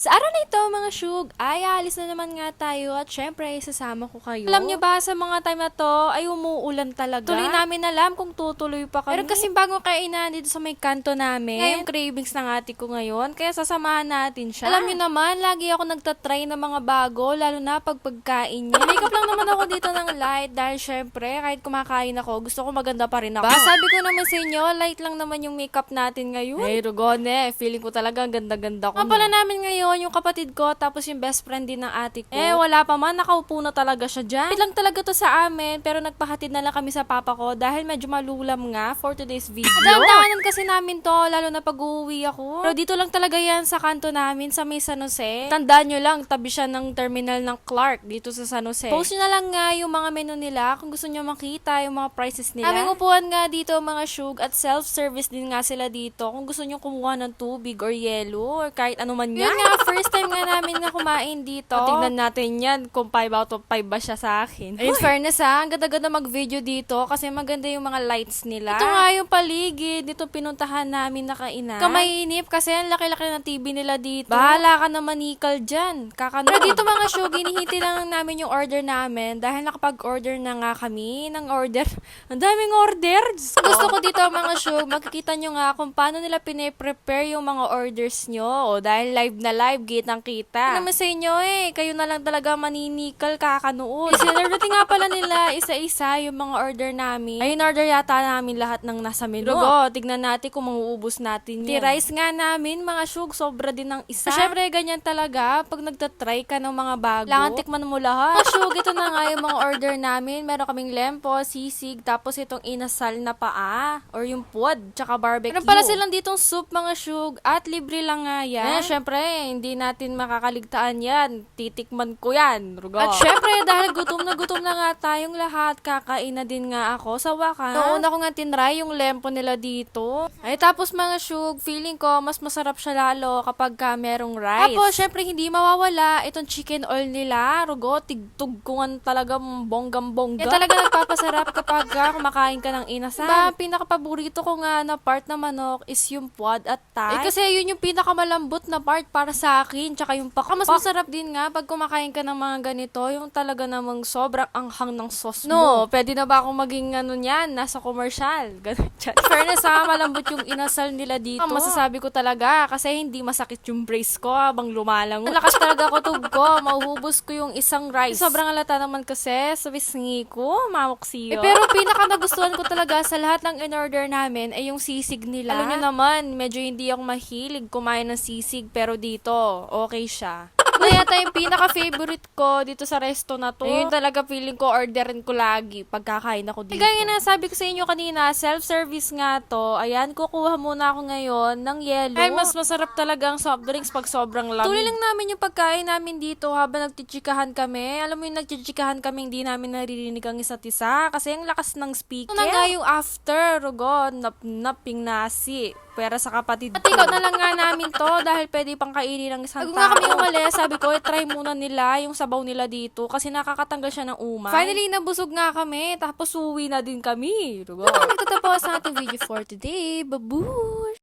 Sa araw na ito, mga syug, ay aalis na naman nga tayo at syempre, isasama ko kayo. Alam niyo ba, sa mga time na to, ay umuulan talaga. Tuloy namin alam kung tutuloy pa kami. Meron kasing bagong kainan dito sa may kanto namin. Ngayong cravings ng ate ko ngayon, kaya sasamahan natin siya. Alam niyo naman, lagi ako nagtatry ng mga bago, lalo na pag pagkain niya. Makeup lang naman ako dito ng light dahil syempre, kahit kumakain ako, gusto ko maganda pa rin ako. Ba, sabi ko naman sa inyo, light lang naman yung makeup natin ngayon. Hey, Rugone, feeling ko talaga ang ganda-ganda ko. Nga pala namin ngayon, yung kapatid ko, tapos yung best friend din ng ate ko. Eh, wala pa man, nakaupo na talaga siya dyan. Hatid lang talaga to sa amin, pero nagpahatid na lang kami sa papa ko dahil medyo malulam nga for today's video. Dadaanan kasi namin to, lalo na pag uuwi ako. Pero dito lang talaga yan sa kanto namin, sa may San Jose. Tandaan nyo lang, tabi siya ng terminal ng Clark dito sa San Jose. Post nyo na lang nga yung mga menu nila kung gusto nyo makita yung mga prices nila. Aming upuan nga dito mga shug at self-service din nga sila dito kung gusto nyo kumuha ng tubig or yelo or kahit ano man yan. Yun nga, first time nga namin nga kumain dito. O, tignan natin yan kung 5 out of 5 ba siya sa akin. In fairness ha, ang ganda-ganda mag-video dito kasi maganda yung mga lights nila. Ito nga yung paligid, dito pinuntahan namin na kainan. Kamainip kasi ang laki-laki ng TV nila dito. Bahala ka na manikal dyan. Kakano. Pero dito mga show, ginihiti lang namin yung order namin dahil nakapag-order na nga kami ng order. Ang daming orders. Gusto ko dito mga show, makikita nyo nga kung paano nila pine-prepare yung mga orders nyo. O dahil live na live, kitang kita. Ano naman sa inyo eh, kayo na lang talaga maninikal kakanood. Sinerdati nga pala nila isa-isa yung mga order namin. Ayun, order yata namin lahat ng nasa menu. Rugo, tignan natin kung mauubos natin yan. rice nga namin, mga shug, sobra din ng isa. Siyempre, ganyan talaga, pag nagtatry ka ng mga bago. Kailangan tikman mo lahat. Mga shug, ito na nga yung mga order namin. Meron kaming lempo, sisig, tapos itong inasal na paa, or yung pod, tsaka barbecue. Meron pala silang ditong soup, mga shug, at libre lang nga yan. Eh, syempre, hindi natin makakaligtaan yan. Titikman ko yan, Rugo. At syempre, dahil gutom na gutom na nga tayong lahat, kakain na din nga ako sa wakas. Noon ako nga tinry yung lempo nila dito. Ay, tapos mga shug, feeling ko, mas masarap siya lalo kapag ka merong rice. Tapos, syempre, hindi mawawala itong chicken oil nila. Rugo, tigtug ko nga talaga bonggam-bongga. Yan talaga nagpapasarap kapag ka kumakain ka ng inasal. Diba, pinakapaborito ko nga na part na manok is yung puwad at tay. Eh, kasi yun yung pinakamalambot na part para sa akin. Tsaka yung pak. Mas masarap din nga pag kumakain ka ng mga ganito, yung talaga namang sobrang anghang ng sauce mo. No, pwede na ba akong maging ano niyan, nasa commercial? Ganun dyan. Fairness ha, malambot yung inasal nila dito. Ang masasabi ko talaga, kasi hindi masakit yung brace ko habang lumalang. Ang lakas talaga ko tug ko, mauhubos ko yung isang rice. Sobrang alata naman kasi, sa bisngi ko, mamoksiyo. Eh, pero pinaka nagustuhan ko talaga sa lahat ng in-order namin ay yung sisig nila. Alam niyo naman, medyo hindi ako mahilig kumain ng sisig, pero dito, okay siya. Ito yata yung pinaka-favorite ko dito sa resto na to. Ayun talaga feeling ko orderin ko lagi pagkakain ako dito. Kaya nga sabi ko sa inyo kanina, self-service nga to. Ayan, kukuha muna ako ngayon ng yellow. Ay, mas masarap talaga ang soft drinks pag sobrang lamig. Tuloy lang namin yung pagkain namin dito habang nagchichikahan kami. Alam mo yung nagchichikahan kami, hindi namin naririnig ang isa't isa kasi ang lakas ng speaker. Na nga yung after, rugo, nap-naping nasi pera sa kapatid ko. At ikaw na lang nga namin to dahil pwede pang kainin ng isang Bago nga kami umalis, sabi ko, try muna nila yung sabaw nila dito kasi nakakatanggal siya ng umay. Finally, nabusog nga kami, tapos uwi na din kami. Diba? Ito na magtatapos sa ating video for today. Babush!